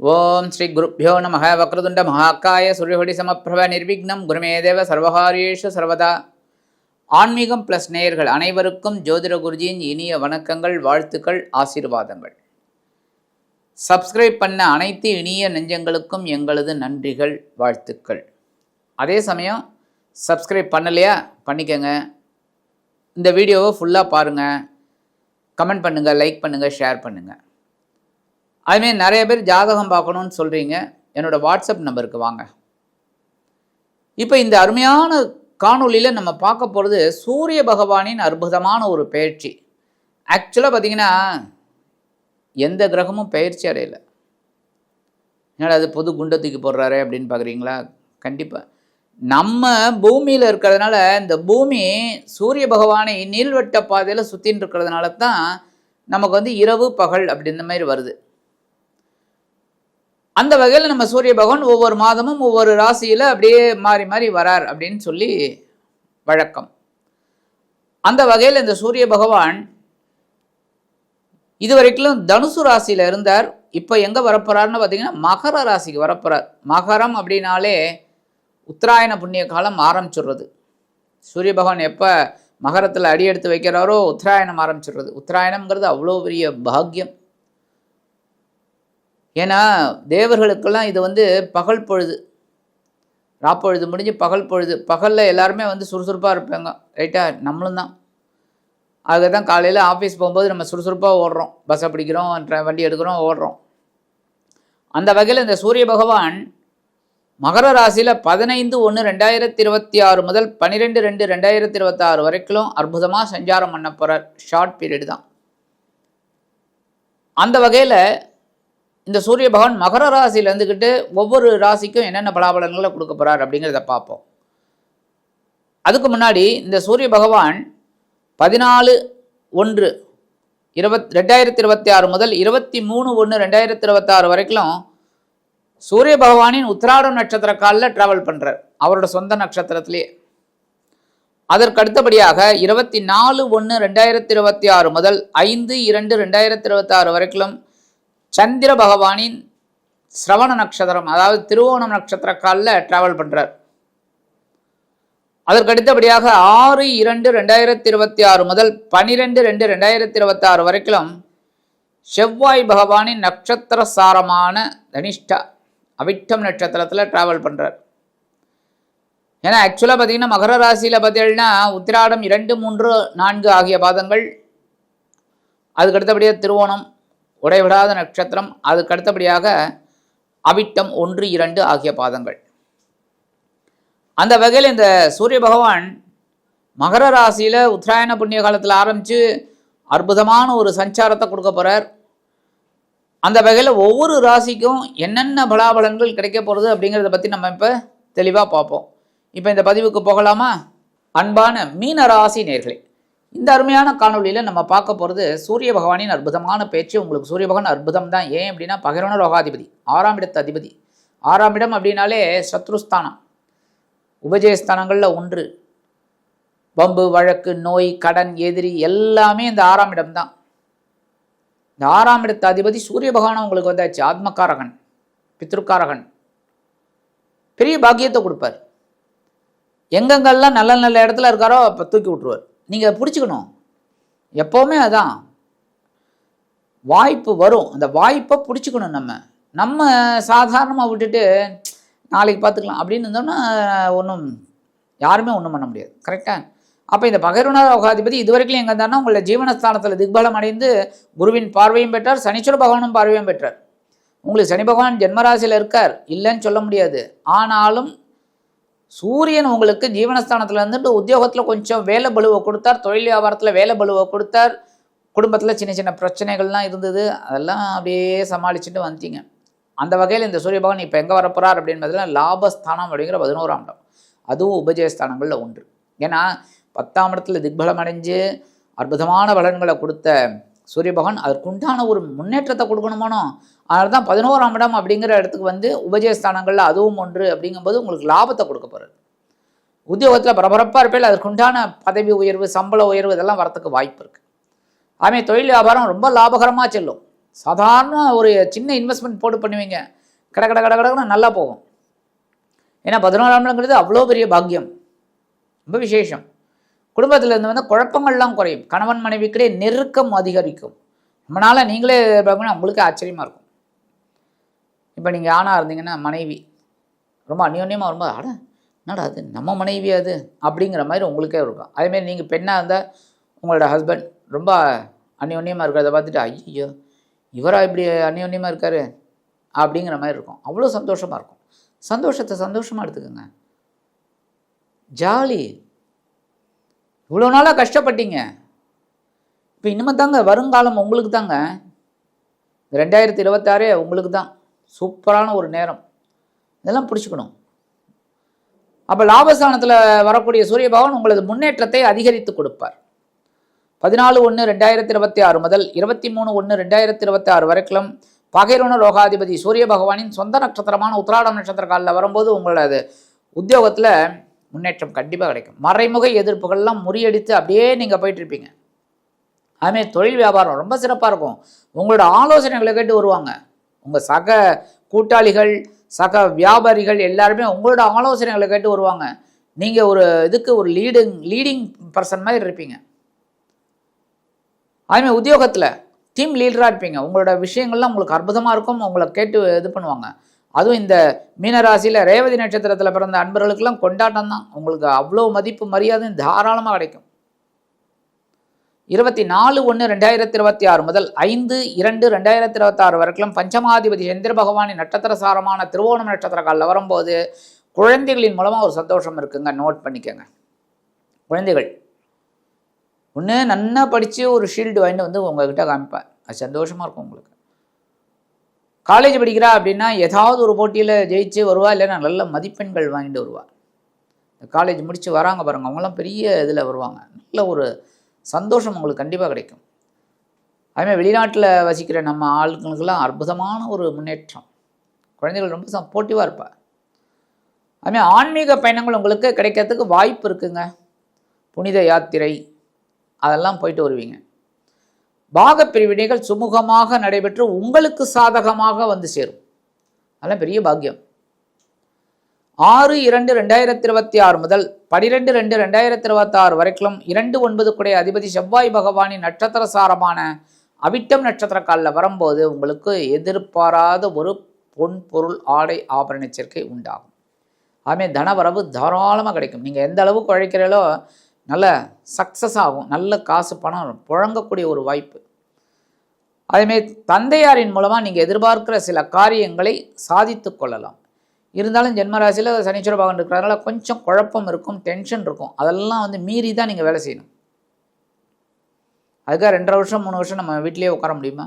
ஓம் ஸ்ரீ குருப்பியோ நம வக்ரதுண்ட மகாக்காய சூரியகொடி சமப்பிரப நிர்விக்னம். குருமேதேவ சர்வகாரியேஷு சர்வதா. ஆன்மீகம் ப்ளஸ் நேயர்கள் அனைவருக்கும் ஜோதிட குருஜியின் இனிய வணக்கங்கள் வாழ்த்துக்கள் ஆசீர்வாதங்கள். சப்ஸ்கிரைப் பண்ண அனைத்து இனிய நெஞ்சங்களுக்கும் எங்களது நன்றிகள் வாழ்த்துக்கள். அதே சமயம் சப்ஸ்கிரைப் பண்ணலையா? பண்ணிக்கங்க. இந்த வீடியோவை ஃபுல்லாக பாருங்கள் கமெண்ட் பண்ணுங்கள் லைக் பண்ணுங்கள் ஷேர் பண்ணுங்கள் அதுமாரி நிறைய பேர் ஜாதகம் பார்க்கணுன்னு சொல்கிறீங்க என்னோடய வாட்ஸ்அப் நம்பருக்கு வாங்க. இப்போ இந்த அருமையான காணொளியில் நம்ம பார்க்க போகிறது சூரிய பகவானின் அற்புதமான ஒரு பயிற்சி. ஆக்சுவலாக பார்த்தீங்கன்னா எந்த கிரகமும் பயிற்சி அடையலை. என்னடா அது பொது குண்டத்துக்கு தூக்கி போடுறாரு அப்படின்னு பார்க்குறீங்களா? கண்டிப்பாக நம்ம பூமியில் இருக்கிறதுனால இந்த பூமி சூரிய பகவானை நீள்வட்ட பாதையில் சுற்றின்னு இருக்கிறதுனால தான் நமக்கு வந்து இரவு பகல் அப்படின்ற மாதிரி வருது. அந்த வகையில் நம்ம சூரிய பகவான் ஒவ்வொரு மாதமும் ஒவ்வொரு ராசியில் அப்படியே மாறி மாறி வரார் அப்படின்னு சொல்லி வழக்கம். அந்த வகையில் இந்த சூரிய பகவான் இதுவரைக்கும் தனுசு ராசியில் இருந்தார். இப்போ எங்கே வரப்போறாருன்னு பார்த்தீங்கன்னா மகர ராசிக்கு வரப்போகிறார் மகரம் அப்படின்னாலே உத்தராயண புண்ணிய காலம் ஆரம்பிச்சிடுறது. சூரிய பகவான் எப்போ மகரத்தில் அடி எடுத்து வைக்கிறாரோ உத்தராயணம் ஆரம்பிச்சிடுறது. உத்தராயணம்ங்கிறது அவ்வளோ பெரிய பாக்கியம். ஏன்னா தேவர்களுக்கெல்லாம் இது வந்து பகல் பொழுது. ராப்பொழுது முடிஞ்சு பகல் பொழுது. பகலில் எல்லாருமே வந்து சுறுசுறுப்பாக இருப்பாங்க. ரைட்டாக நம்மளும் தான். அதுக்கு தான் காலையில் ஆஃபீஸ் போகும்போது நம்ம சுறுசுறுப்பாக ஓடுறோம். பஸ்ஸை பிடிக்கிறோம் வண்டி எடுக்கிறோம் ஓடுறோம். அந்த வகையில் இந்த சூரிய பகவான் மகர ராசியில் பதினைந்து ஒன்று ரெண்டாயிரத்தி இருபத்தி ஆறு முதல் பன்னிரெண்டு ரெண்டு ரெண்டாயிரத்தி இருபத்தாறு வரைக்கும் அற்புதமாக சஞ்சாரம் பண்ண போகிறார் ஷார்ட் பீரியட் தான். அந்த வகையில் இந்த சூரிய பகவான் மகர ராசியில் இருந்துக்கிட்டு ஒவ்வொரு ராசிக்கும் என்னென்ன பலாபலன்களை கொடுக்க போகிறார் அப்படிங்கிறத பார்ப்போம். அதுக்கு முன்னாடி இந்த சூரிய பகவான் பதினாலு ஒன்று இருபத் ரெண்டாயிரத்தி இருபத்தி ஆறு முதல் இருபத்தி மூணு ஒன்று ரெண்டாயிரத்தி இருபத்தாறு வரைக்கும் சூரிய பகவானின் உத்திராடம் நட்சத்திர காலில் ட்ராவல் பண்ணுறார் அவரோட சொந்த நட்சத்திரத்திலேயே அதற்கு அடுத்தபடியாக இருபத்தி நாலு ஒன்று ரெண்டாயிரத்தி இருபத்தி ஆறு முதல் ஐந்து இரண்டு ரெண்டாயிரத்தி இருபத்தி ஆறு வரைக்கும் சந்திர பகவானின் சிரவண நட்சத்திரம் அதாவது திருவோணம் நட்சத்திர காலில் ட்ராவல் பண்ணுறார் அதற்கு அடுத்தபடியாக ஆறு இரண்டு ரெண்டாயிரத்தி இருபத்தி ஆறு முதல் பனிரெண்டு ரெண்டு ரெண்டாயிரத்தி இருபத்தி ஆறு வரைக்கும் செவ்வாய் பகவானின் நட்சத்திர சாரமான தனிஷ்டா அவிட்டம் நட்சத்திரத்தில் ட்ராவல் பண்ணுறார் ஏன்னா ஆக்சுவலாக பார்த்தீங்கன்னா மகர ராசியில் பார்த்தீங்கன்னா உத்திராடம் இரண்டு மூன்று நான்கு ஆகிய பாதங்கள். அதுக்கு அடுத்தபடியாக திருவோணம் உடைவிடாத நட்சத்திரம் அதுக்கு அடுத்தபடியாக அவிட்டம் ஒன்று இரண்டு ஆகிய பாதங்கள். அந்த வகையில் இந்த சூரிய பகவான் மகர ராசியில் உத்தராயண புண்ணிய காலத்தில் ஆரம்பித்து அற்புதமான ஒரு சஞ்சாரத்தை கொடுக்க போகிறார் அந்த வகையில் ஒவ்வொரு ராசிக்கும் என்னென்ன பலாபலன்கள் கிடைக்க போகிறது அப்படிங்கிறத பற்றி நம்ம இப்போ தெளிவாக பார்ப்போம். இப்போ இந்த பதிவுக்கு போகலாமா? அன்பான மீன ராசி நேர்களே இந்த அருமையான காணொலியில் நம்ம பார்க்க போகிறது சூரிய பகவானின் அற்புதமான பேச்சு. உங்களுக்கு சூரிய பகவான் அற்புதம் தான். ஏன் அப்படின்னா பகிரண ரோகாதிபதி ஆறாம் இடத்து அதிபதி. ஆறாம் இடம் அப்படின்னாலே சத்ருஸ்தானம். உபஜயஸ்தானங்களில் ஒன்று. பம்பு வழக்கு நோய் கடன் எதிரி எல்லாமே இந்த ஆறாம் இடம் தான். இந்த ஆறாம் இடத்து அதிபதி சூரிய பகவான் உங்களுக்கு வந்தாச்சு. ஆத்மகாரகன் பித்ருக்காரகன். பெரிய பாக்கியத்தை கொடுப்பார். எங்கெங்கெல்லாம் நல்ல நல்ல இடத்துல இருக்காரோ அப்போ தூக்கி விட்ருவார் நீங்கள் பிடிச்சிக்கணும். எப்போவுமே அதான். வாய்ப்பு வரும். அந்த வாய்ப்பை பிடிச்சிக்கணும் நம்ம. நம்ம சாதாரணமாக விட்டுட்டு நாளைக்கு பார்த்துக்கலாம் அப்படின்னு இருந்தோம்னா ஒன்றும் யாருமே ஒன்றும் பண்ண முடியாது. கரெக்டாக அப்போ இந்த பகைருண ரோகாதிபதி இதுவரைக்கும் எங்கே இருந்தாலும் உங்களை ஜீவனஸ்தானத்தில் திக்பலம் அடைந்து குருவின் பார்வையும் பெற்றார் சனிச்சுர பகவானும் பார்வையும் பெற்றார். உங்களுக்கு சனி பகவான் ஜென்மராசியில் இருக்கார். இல்லைன்னு சொல்ல முடியாது. ஆனாலும் சூரியன் உங்களுக்கு ஜீவனஸ்தானத்தில் இருந்துட்டு உத்தியோகத்தில் கொஞ்சம் வேலை பலுவை கொடுத்தார் தொழில் வியாபாரத்தில் வேலை பலுவை கொடுத்தார் குடும்பத்தில் சின்ன சின்ன பிரச்சனைகள்லாம் இருந்தது அதெல்லாம் அப்படியே சமாளிச்சுட்டு வந்துட்டீங்க அந்த வகையில் இந்த சூரிய பகவான் இப்போ எங்கே வரப்போகிறார் அப்படின்னு லாபஸ்தானம் அப்படிங்கிற பதினோராம் இடம். அதுவும் உபஜயஸ்தானங்களில் ஒன்று. ஏன்னா பத்தாம் இடத்துல திக்பலம் அடைஞ்சு அற்புதமான பலன்களை கொடுத்த சூரிய பகவான் அதற்குண்டான ஒரு முன்னேற்றத்தை கொடுக்கணுமானோ அதனால தான் பதினோராம் இடம் அப்படிங்கிற இடத்துக்கு வந்து உபஜயஸ்தானங்களில் அதுவும் ஒன்று அப்படிங்கும்போது உங்களுக்கு லாபத்தை கொடுக்க போகிறது உத்தியோகத்தில் பரபரப்பாக இருப்பேன் அதற்குண்டான பதவி உயர்வு சம்பள உயர்வு இதெல்லாம் வரத்துக்கு வாய்ப்பு இருக்குது ஆமே தொழில் வியாபாரம் ரொம்ப லாபகரமாக செல்லும். சாதாரண ஒரு சின்ன இன்வெஸ்ட்மெண்ட் போட்டு பண்ணுவீங்க. கட கட கட கடன்னு நல்லா போகும். ஏன்னா பதினோராம் இடங்கிறது அவ்வளோ பெரிய பாக்கியம். ரொம்ப விசேஷம். குடும்பத்தில் இருந்து வந்து குழப்பங்கள்லாம் குறையும். கணவன் மனைவிக்கிடையே நெருக்கம் அதிகரிக்கும். ரொம்ப நாளாக நீங்களே பார்க்கணும் உங்களுக்கு ஆச்சரியமாக இருக்கும். இப்போ நீங்கள் ஆணாக இருந்தீங்கன்னா மனைவி ரொம்ப அந்யோன்யமாக வரும்போது அட என்னடா அது நம்ம மனைவி அது? அப்படிங்கிற மாதிரி உங்களுக்கே இருக்கும். அதேமாரி நீங்கள் பெண்ணாக இருந்தால் உங்களோட ஹஸ்பண்ட் ரொம்ப அந்யோன்யமாக இருக்கிறத பார்த்துட்டு ஐயோ இவரா இப்படி அந்யோன்யமாக இருக்கார்? அப்படிங்கிற மாதிரி இருக்கும். அவ்வளோ சந்தோஷமாக இருக்கும். சந்தோஷத்தை சந்தோஷமாக எடுத்துக்கோங்க. ஜாலி. இவ்வளோ நாளாக கஷ்டப்பட்டீங்க. இப்போ இனிமே தாங்க வருங்காலம் உங்களுக்கு தாங்க ரெண்டாயிரத்தி இருபத்தாறே உங்களுக்கு தான் சூப்பரான ஒரு நேரம். இதெல்லாம் பிடிச்சிக்கணும். அப்போ லாபஸ்தானத்தில் வரக்கூடிய சூரிய பகவான் உங்களது முன்னேற்றத்தை அதிகரித்து கொடுப்பார். பதினாலு ஒன்று ரெண்டாயிரத்தி இருபத்தி ஆறு முதல் இருபத்தி மூணு ஒன்று ரெண்டாயிரத்தி இருபத்தி ஆறு வரைக்கும் பகைரோன ரோகாதிபதி சூரிய பகவானின் சொந்த நட்சத்திரமான உத்திராடம் நட்சத்திர காலில் வரும்போது உங்களது உத்தியோகத்தில் முன்னேற்றம் கண்டிப்பாக கிடைக்கும். மறைமுக எதிர்ப்புகள்லாம் முறியடித்து அப்படியே நீங்கள் போயிட்டு இருப்பீங்க தொழில் வியாபாரம் ரொம்ப சிறப்பாக இருக்கும். உங்களோட ஆலோசனைகளை கேட்டு வருவாங்க. உங்கள் சக கூட்டாளிகள் சக வியாபாரிகள் எல்லாருமே உங்களோட ஆலோசனைகளை கேட்டு வருவாங்க. நீங்கள் ஒரு இதுக்கு ஒரு லீடிங் லீடிங் பர்சன் மாதிரி இருப்பீங்க. அதுமாதிரி உத்தியோகத்தில் டீம் லீடராக இருப்பீங்க. உங்களோட விஷயங்கள்லாம் உங்களுக்கு அற்புதமாக இருக்கும். உங்களை கேட்டு இது பண்ணுவாங்க. அதுவும் இந்த மீனராசியில் ரேவதி நட்சத்திரத்தில் பிறந்த அன்பர்களுக்கெல்லாம் கொண்டாட்டம் தான் உங்களுக்கு அவ்வளோ மதிப்பு மரியாதையும் தாராளமாக கிடைக்கும். இருபத்தி நாலு ஒன்று ரெண்டாயிரத்தி இருபத்தி ஆறு முதல் ஐந்து இரண்டு ரெண்டாயிரத்தி இருபத்தி ஆறு வரைக்கும் பஞ்சமாதிபதி சந்திர பகவானின் நட்சத்திர சாரமான திருவோணம் நட்சத்திர காலில் வரும்போது குழந்தைகளின் மூலமாக ஒரு சந்தோஷம் இருக்குங்க. நோட் பண்ணிக்கோங்க. குழந்தைகள் ஒன்று நன்னா படித்து ஒரு ஷீல்டு வாங்கிட்டு வந்து உங்ககிட்ட காமிப்பேன். அது சந்தோஷமாக இருக்கும் உங்களுக்கு. காலேஜ் படிக்கிறா அப்படின்னா ஏதாவது ஒரு போட்டியில் ஜெயிச்சு வருவா இல்லைன்னா நல்ல மதிப்பெண்கள் வாங்கிட்டு வருவா. இந்த காலேஜ் முடித்து வராங்க பாருங்கள் அவங்களாம் பெரிய இதில் வருவாங்க. நல்ல ஒரு சந்தோஷம் உங்களுக்கு கண்டிப்பாக கிடைக்கும். அதுமாதிரி வெளிநாட்டில் வசிக்கிற நம்ம ஆளுங்களுக்கெல்லாம் அற்புதமான ஒரு முன்னேற்றம். குழந்தைகள் ரொம்ப சப்போர்ட்டிவாக இருப்பா. அதுமாதிரி ஆன்மீக பயணங்கள் உங்களுக்கு கிடைக்கிறதுக்கு வாய்ப்பு இருக்குங்க. புனித யாத்திரை அதெல்லாம் போயிட்டு வருவீங்க. பாகப்பிரிவினைகள் சுமூகமாக நடைபெற்று உங்களுக்கு சாதகமாக வந்து சேரும். அதெல்லாம் பெரிய பாக்கியம். ஆறு இரண்டு ரெண்டாயிரத்தி இருபத்தி ஆறு முதல் பனிரெண்டு ரெண்டு ரெண்டாயிரத்தி இருபத்தி ஆறு வரைக்கும் இரண்டு ஒன்பது குடைய அதிபதி செவ்வாய் பகவானின் நட்சத்திர சாரமான அவிட்டம் நட்சத்திர காலில் வரும்போது உங்களுக்கு எதிர்பாராத ஒரு பொன் பொருள் ஆடை ஆபரண சேர்க்கை உண்டாகும். ஆமே தனவரவு தாராளமாக கிடைக்கும். நீங்கள் எந்த அளவுக்கு உழைக்கிறீங்களோ நல்ல சக்ஸஸ் ஆகும். நல்ல காசு பணம் புழங்கக்கூடிய ஒரு வாய்ப்பு. அதேமாரி தந்தையாரின் மூலமாக நீங்கள் எதிர்பார்க்கிற சில காரியங்களை சாதித்து கொள்ளலாம். இருந்தாலும் ஜென்மராசியில் சனீஸ்வர பகவான் இருக்கிறதுனால கொஞ்சம் குழப்பம் இருக்கும் டென்ஷன் இருக்கும். அதெல்லாம் வந்து மீறி தான் நீங்கள் வேலை செய்யணும். அதுக்காக ரெண்டரை வருஷம் மூணு வருஷம் நம்ம வீட்டிலேயே உட்கார முடியுமா?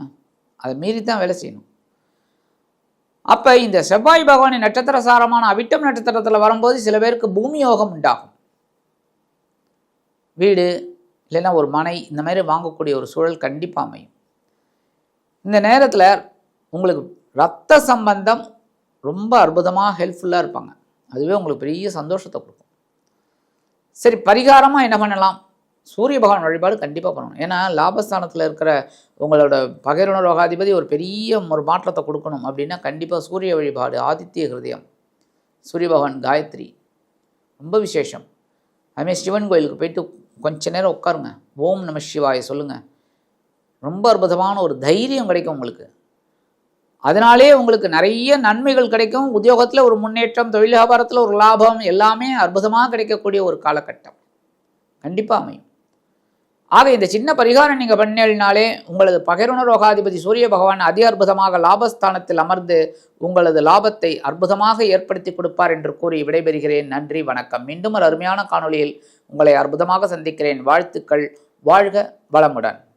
அதை மீறி தான் வேலை செய்யணும். அப்போ இந்த செவ்வாய் பகவானின் நட்சத்திர சாரமான அவிட்டம் நட்சத்திரத்தில் வரும்போது சில பேருக்கு பூமி யோகம் உண்டாகும். வீடு இல்லைன்னா ஒரு மனை இந்த மாதிரி வாங்கக்கூடிய ஒரு சூழல் கண்டிப்பாக அமையும். இந்த நேரத்தில் உங்களுக்கு ரத்த சம்பந்தம் ரொம்ப அற்புதமாக ஹெல்ப்ஃபுல்லாக இருப்பாங்க. அதுவே உங்களுக்கு பெரிய சந்தோஷத்தை கொடுக்கும். சரி பரிகாரமாக என்ன பண்ணலாம்? சூரிய பகவான் வழிபாடு கண்டிப்பாக பண்ணணும். ஏன்னா லாபஸ்தானத்தில் இருக்கிற உங்களோட பகைரண ரோகாதிபதி ஒரு பெரிய ஒரு மாற்றத்தை கொடுக்கணும் அப்படின்னா கண்டிப்பாக சூரிய வழிபாடு ஆதித்ய ஹிருதயம் சூரிய பகவான் காயத்ரி ரொம்ப விசேஷம். அதுமாதிரி சிவன் கோயிலுக்கு போயிட்டு கொஞ்ச நேரம் உட்காருங்க. ஓம் நம சிவாய சொல்லுங்கள் ரொம்ப அற்புதமான ஒரு தைரியம் கிடைக்கும் உங்களுக்கு. அதனாலே உங்களுக்கு நிறைய நன்மைகள் கிடைக்கும். உத்தியோகத்தில் ஒரு முன்னேற்றம் தொழில் வியாபாரத்தில் ஒரு லாபம் எல்லாமே அற்புதமாக கிடைக்கக்கூடிய ஒரு காலகட்டம். கண்டிப்பாக அமையும். ஆக இந்த சின்ன பரிகாரம் நீங்கள் பண்ணினாலே உங்களது பகிர்ண சூரிய பகவான் அதி அற்புதமாக லாபஸ்தானத்தில் அமர்ந்து உங்களது லாபத்தை அற்புதமாக ஏற்படுத்தி கொடுப்பார் என்று கூறி விடைபெறுகிறேன். நன்றி வணக்கம். மீண்டும் ஒரு அருமையான காணொளியில் உங்களை அற்புதமாக சந்திக்கிறேன். வாழ்த்துக்கள். வாழ்க வளமுடன்.